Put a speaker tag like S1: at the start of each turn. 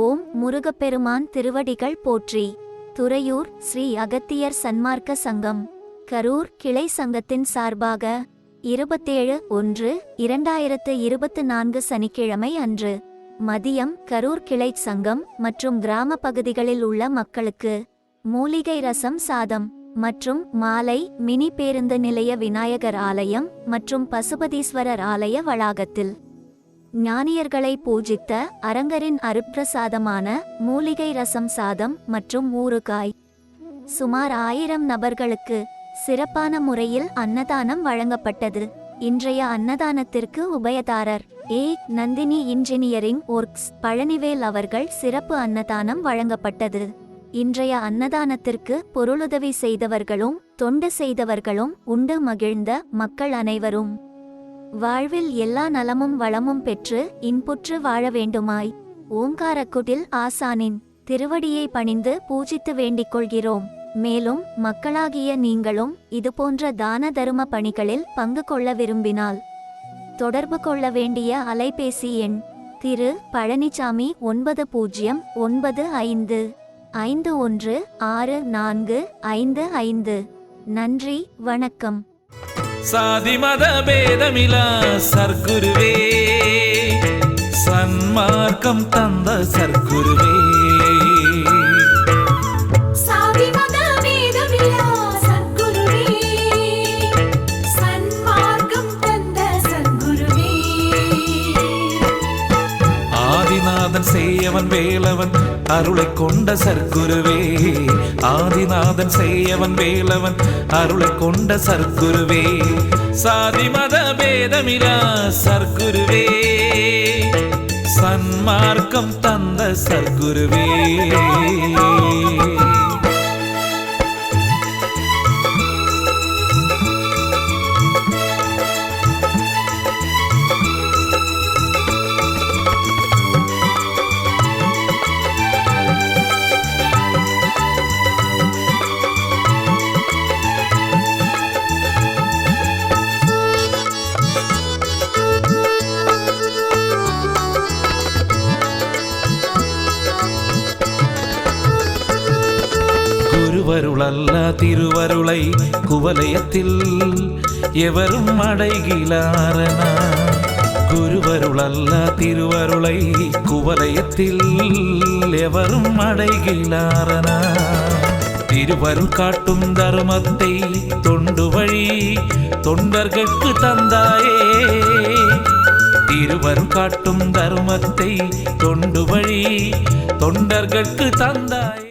S1: ஓம் முருகப்பெருமான் திருவடிகள் போற்றி. துறையூர் ஸ்ரீ அகத்தியர் சன்மார்க்க சங்கம். கரூர் கிளை சங்கத்தின் சார்பாக இருபத்தேழு ஒன்று இரண்டாயிரத்து இருபத்து நான்கு சனிக்கிழமை அன்று மதியம் கரூர் கிளை சங்கம் மற்றும் கிராம பகுதிகளில் உள்ள மக்களுக்கு மூலிகை ரசம் சாதம் மற்றும் மாலை மினி பேருந்து நிலைய விநாயகர் ஆலயம் மற்றும் பசுபதீஸ்வரர் ஆலய வளாகத்தில் ஞானியர்களை பூஜித்த அரங்கரின் அருப்பிரசாதமான மூலிகை ரசம் சாதம் மற்றும் ஊறுகாய். சுமார் ஆயிரம் நபர்களுக்கு சிறப்பான முறையில் அன்னதானம் வழங்கப்பட்டது. இன்றைய அன்னதானத்திற்கு உபயதாரர் A. Nandini engineering works Palanivel அவர்கள் சிறப்பு அன்னதானம் வழங்கப்பட்டது. இன்றைய அன்னதானத்திற்கு பொருளுதவி செய்தவர்களும் தொண்டு செய்தவர்களும் உண்டு மகிழ்ந்த மக்கள் அனைவரும். வாழ்வில் எல்லா நலமும் வளமும் பெற்று இன்புற்று வாழ வேண்டுமாய். ஓங்காரக்குடில் ஆசானின் திருவடியை பணிந்து பூஜித்து வேண்டிக் கொள்கிறோம். மேலும் மக்களாகிய நீங்களும் இதுபோன்ற தான தரும பணிகளில் பங்கு கொள்ள விரும்பினால். தொடர்பு கொள்ள வேண்டிய அலைபேசி எண் திரு பழனிசாமி ஒன்பது பூஜ்ஜியம் ஒன்பது ஐந்து. ஐந்து ஒன்று ஆறு நான்கு ஐந்து ஐந்து. நன்றி வணக்கம்.
S2: சாதி மத பேதமிலா சர்க்குருவே. சன்மார்க்கம் தந்த சர்க்குருவே. ஆதிநாதன் செய்யவன் வேலவன் அருளை கொண்ட சர்க்குருவே. ஆதிநாதன் செய்யவன் வேலவன் அருளை கொண்ட சர்க்குருவே. சாதி மத பேதமிரா சர்க்குருவே. சன்மார்க்கம் தந்த சர்க்குருவே. திருவருளல்ல திருவருளை குவலயத்தில் எவரும் அடைகிலாரனா குருவருளல்ல திருவருளை குவலயத்தில் எவரும் அடைகிலாரனா திருவருள் காட்டும் தர்மத்தை தொண்டு வழி தொண்டர்கட்கு தந்தாயே. திருவருள் காட்டும் தர்மத்தை தொண்டு வழி தொண்டர்கட்கு தந்தாயே.